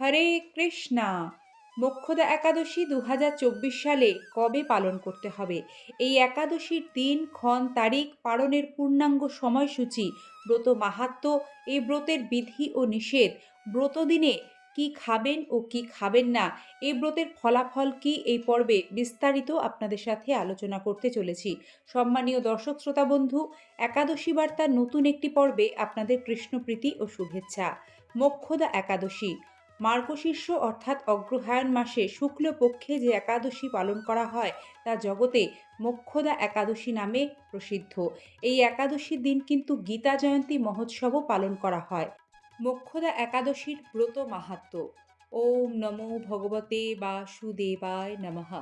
হরে কৃষ্ণা। মোক্ষদা একাদশী দু হাজার চব্বিশ সালে কবে পালন করতে হবে? এই একাদশীর দিন, ক্ষণ, তারিখ, পালনের পূর্ণাঙ্গ সময়সূচি, ব্রত মাহাত্ম এই ব্রতের বিধি ও নিষেধ, ব্রত দিনে কি খাবেন ও কি খাবেন না এই ব্রতের ফলাফল কি, এই পর্বে বিস্তারিত আপনাদের সাথে আলোচনা করতে চলেছি। সম্মানীয় দর্শক, শ্রোতা বন্ধু, একাদশী বার্তার নতুন একটি পর্বে আপনাদের কৃষ্ণপ্রীতি ও শুভেচ্ছা। মোক্ষদা একাদশী মার্গশীর্ষ অর্থাৎ অগ্রহায়ণ মাসে শুক্লপক্ষে যে একাদশী পালন করা হয়, তা জগতে মোক্ষদা একাদশী নামে প্রসিদ্ধ। এই একাদশীর দিন কিন্তু গীতা জয়ন্তী মহোৎসবও পালন করা হয়। মোক্ষদা একাদশীর ব্রত মাহাত্ম। ওম নমো ভগবতে বাসুদেবায় নমঃ।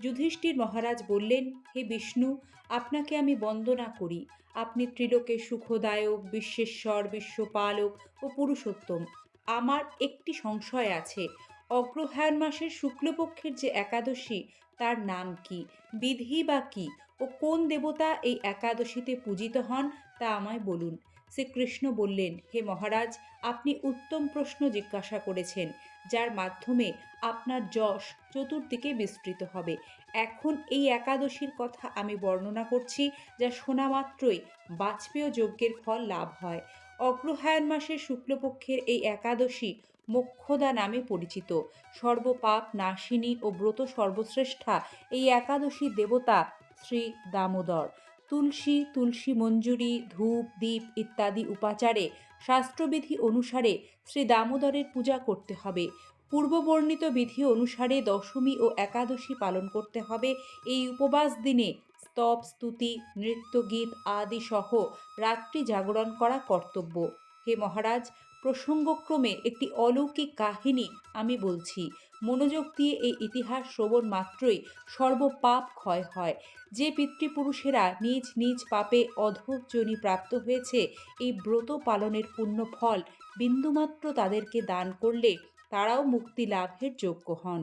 যুধিষ্ঠির মহারাজ বললেন, হে বিষ্ণু, আপনাকে আমি বন্দনা করি। আপনি ত্রিলোকে সুখদায়ক, বিশ্বেশ্বর, বিশ্বপালক ও পুরুষোত্তম। আমার একটি সংশয় আছে। অগ্রহায়ণ মাসের শুক্লপক্ষের যে একাদশী, তার নাম কি? বিধি বা কি? ও কোন দেবতা এই একাদশীতে পূজিত হন, তা আমায় বলুন। শ্রীকৃষ্ণ বললেন, হে মহারাজ, আপনি উত্তম প্রশ্ন জিজ্ঞাসা করেছেন, যার মাধ্যমে আপনার যশ চতুর্দিকে বিস্তৃত হবে। এখন এই একাদশীর কথা আমি বর্ণনা করছি, যা শোনা মাত্রই বাজপেয় যজ্ঞের ফল লাভ হয়। অগ্রহায়ণ মাসের শুক্লপক্ষের এই একাদশী মোক্ষদা নামে পরিচিত। সর্বপাপ, নাশিনী ও ব্রত সর্বশ্রেষ্ঠা এই একাদশী দেবতা শ্রী দামোদর। তুলসী তুলসী মঞ্জুরি, ধূপ, দীপ ইত্যাদি উপাচারে শাস্ত্রবিধি অনুসারে শ্রী দামোদরের পূজা করতে হবে। পূর্ববর্ণিত বিধি অনুসারে দশমী ও একাদশী পালন করতে হবে। এই উপবাস দিনে স্তব, স্তুতি নৃত্যগীত আদি সহ রাত্রি জাগরণ করা কর্তব্য। হে মহারাজ, প্রসঙ্গক্রমে একটি অলৌকিক কাহিনী আমি বলছি। মনোযোগ দিয়ে এই ইতিহাস শ্রবণ মাত্রই সর্বপাপ ক্ষয় হয়। যে পিতৃপুরুষেরা নিজ নিজ পাপে অধজনী প্রাপ্ত হয়েছে, এই ব্রত পালনের পুণ্য ফল বিন্দুমাত্র তাদেরকে দান করলে তারাও মুক্তি লাভের যোগ্য হন।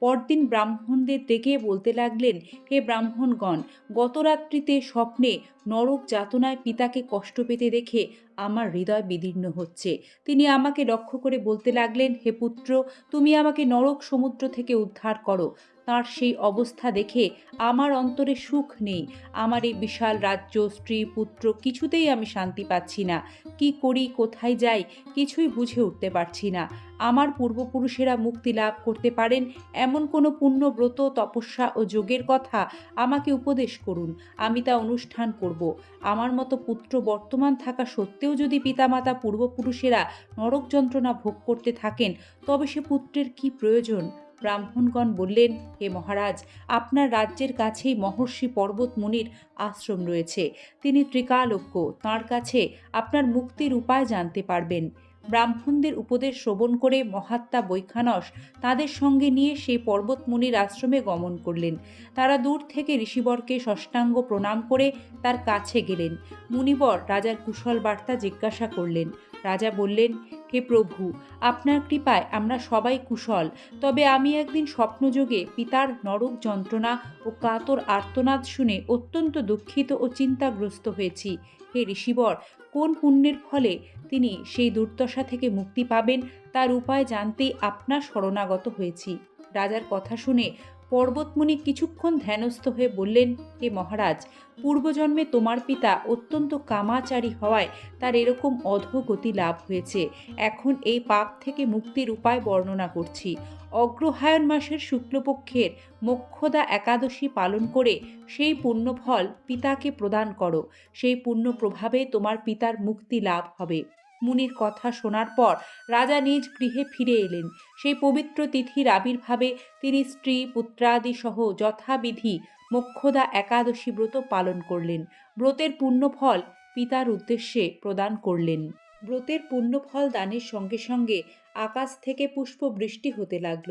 পরদিন ব্রাহ্মণদের ডেকে বলতে লাগলেন, হে ব্রাহ্মণগণ গত রাত্রিতে স্বপ্নে নরক যাতনায় পিতাকে কষ্ট পেতে দেখে আমার হৃদয় বিদীর্ণ হচ্ছে। তিনি আমাকে লক্ষ্য করে বলতে লাগলেন, হে পুত্র, তুমি আমাকে নরক সমুদ্র থেকে উদ্ধার করো। তার সেই অবস্থা দেখে আমার অন্তরে সুখ নেই। আমার এই বিশাল রাজ্য, স্ত্রী, পুত্র কিছুতেই আমি শান্তি পাচ্ছি না। কি করি, কোথায় যাই কিছুই বুঝে উঠতে পারছি না। আমার পূর্বপুরুষেরা মুক্তি লাভ করতে পারেন এমন কোনো পুণ্যব্রত, তপস্যা ও যোগের কথা আমাকে উপদেশ করুন। আমি তা অনুষ্ঠান করব। আমার মতো পুত্র বর্তমান থাকা সত্ত্বেও যদি পিতামাতা পূর্বপুরুষেরা নরক যন্ত্রণা ভোগ করতে থাকেন, তবে সে পুত্রের কি প্রয়োজন? ব্রাহ্মণগণ বললেন, হে মহারাজ, আপনার রাজ্যের কাছেই মহর্ষি পর্বত মুনির আশ্রম রয়েছে। তিনি ত্রিকালজ্ঞ। তাঁর কাছে আপনার মুক্তির উপায় জানতে পারবেন। ব্রাহ্মণদের উপদেশ শ্রবণ করে মহাত্মা বৈখানস তাদের সঙ্গে নিয়ে সেই পর্বতমুনির আশ্রমে গমন করলেন। তারা দূর থেকে ঋষিবরকে ষষ্ঠাঙ্গ প্রণাম করে তার কাছে গেলেন। মুনিবর রাজার কুশল বার্তা জিজ্ঞাসা করলেন। রাজা বললেন হে প্রভু, আপনার কৃপায় আমরা সবাই কুশল। তবে আমি একদিন স্বপ্নযোগে পিতার নরক যন্ত্রণা ও কাতর আর্তনাদ শুনে অত্যন্ত দুঃখিত ও চিন্তাগ্রস্ত হয়েছি। হে ঋষিবর, কোন পুণ্যের ফলে তিনি সেই দুর্দশা থেকে মুক্তি পাবেন, তার উপায় জানতেই আপনার শরণাগত হয়েছি। রাজার কথা শুনে পর্বতমুনি কিছুক্ষণ ধ্যানস্থ হয়ে বললেন, হে মহারাজ, পূর্বজন্মে তোমার পিতা অত্যন্ত কামাচারী হওয়ায় তার এরকম অধোগতি লাভ হয়েছে। এখন এই পাপ থেকে মুক্তির উপায় বর্ণনা করছি। অগ্রহায়ণ মাসের শুক্লপক্ষের মোক্ষদা একাদশী পালন করে সেই পুণ্যফল পিতাকে প্রদান করো। সেই পুণ্য প্রভাবে তোমার পিতার মুক্তি লাভ হবে। মুনির কথা শোনার পর রাজা নিজ গৃহে ফিরে এলেন। সেই পবিত্র তিথির আবির্ভাবে তিনি স্ত্রী, পুত্রাদি সহ যথাবিধি মোক্ষদা একাদশী ব্রত পালন করলেন। ব্রতের পুণ্যফল পিতার উদ্দেশ্যে প্রদান করলেন। ব্রতের পুণ্যফল দানের সঙ্গে সঙ্গে আকাশ থেকে পুষ্প বৃষ্টি হতে লাগল।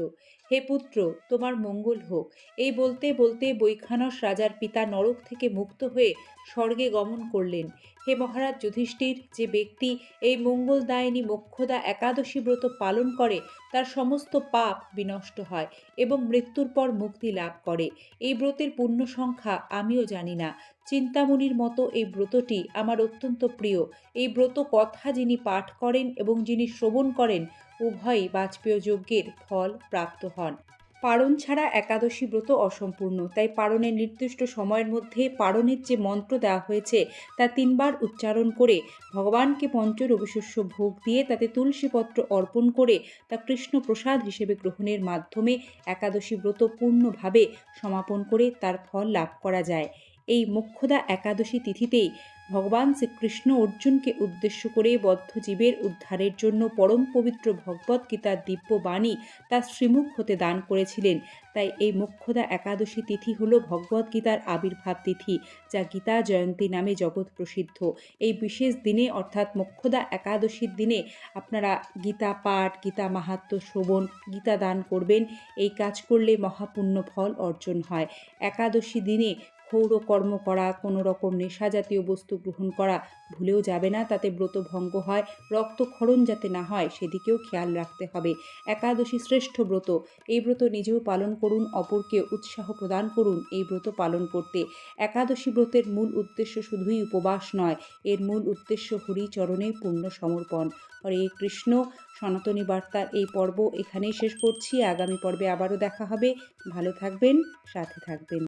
হে পুত্র, তোমার মঙ্গল হোক। এই বলতে বলতে বৈখানস রাজার পিতা নরক থেকে মুক্ত হয়ে স্বর্গে গমন করলেন। হে মহারাজ যুধিষ্ঠির, যে ব্যক্তি এই মঙ্গলদায়িনী মোক্ষদা একাদশী ব্রত পালন করে, তার সমস্ত পাপ বিনষ্ট হয় এবং মৃত্যুর পর মুক্তি লাভ করে। এই ব্রতের পূর্ণ সংখ্যা আমিও জানি না। চিন্তামণির মতো এই ব্রতটি আমার অত্যন্ত প্রিয়। এই ব্রত কথা যিনি পাঠ করেন এবং যিনি শ্রবণ করেন উভয়ই বাজপেয় যজ্ঞের ফল প্রাপ্ত হন। পারণ ছাড়া একাদশী ব্রত অসম্পূর্ণ, তাই পারণের নির্দিষ্ট সময়ের মধ্যে পারণের যে মন্ত্র দেওয়া হয়েছে, তা তিনবার উচ্চারণ করে ভগবানকে পঞ্চ রবিশস্য ভোগ দিয়ে তাতে তুলসীপত্র অর্পণ করে তা কৃষ্ণ প্রসাদ হিসেবে গ্রহণের মাধ্যমে একাদশী ব্রত পূর্ণভাবে সমাপন করে তার ফল লাভ করা যায়। এই মোক্ষদা একাদশী তিথিতেই ভগবান শ্রীকৃষ্ণ অর্জুনকে উদ্দেশ্য করে বদ্ধ জীবের উদ্ধারের জন্য পরম পবিত্র ভগবত গীতার দিব্য বাণী তার শ্রীমুখ হতে দান করেছিলেন। তাই এই মোক্ষদা একাদশী তিথি হল ভগবত গীতার আবির্ভাব তিথি, যা গীতা জয়ন্তী নামে জগৎ প্রসিদ্ধ। এই বিশেষ দিনে, অর্থাৎ মোক্ষদা একাদশীর দিনে, আপনারা গীতা পাঠ, গীতা মাহাত্ম শ্রবণ, গীতা দান করবেন। এই কাজ করলে মহাপুণ্য ফল অর্জন হয়। একাদশী দিনে ক্ষৌর কর্ম করা, কোনো রকম নেশা জাতীয় বস্তু গ্রহণ করা ভুলেও যাবে না, তাতে ব্রত ভঙ্গ হয় রক্তক্ষরণ যাতে না হয় সেদিকেও খেয়াল রাখতে হবে। একাদশী শ্রেষ্ঠ ব্রত, এই ব্রত নিজেও পালন করুন, অপরকে উৎসাহ প্রদান করুন, এই ব্রত পালন করতে। একাদশী ব্রতের মূল উদ্দেশ্য শুধুই উপবাস নয়, এর মূল উদ্দেশ্য হরিচরণে পূর্ণ সমর্পণ। হরে কৃষ্ণ, সনাতনী বার্তার এই পর্ব এখানেই শেষ করছি, আগামী পর্বে আবারও দেখা হবে। ভালো থাকবেন, সাথে থাকবেন।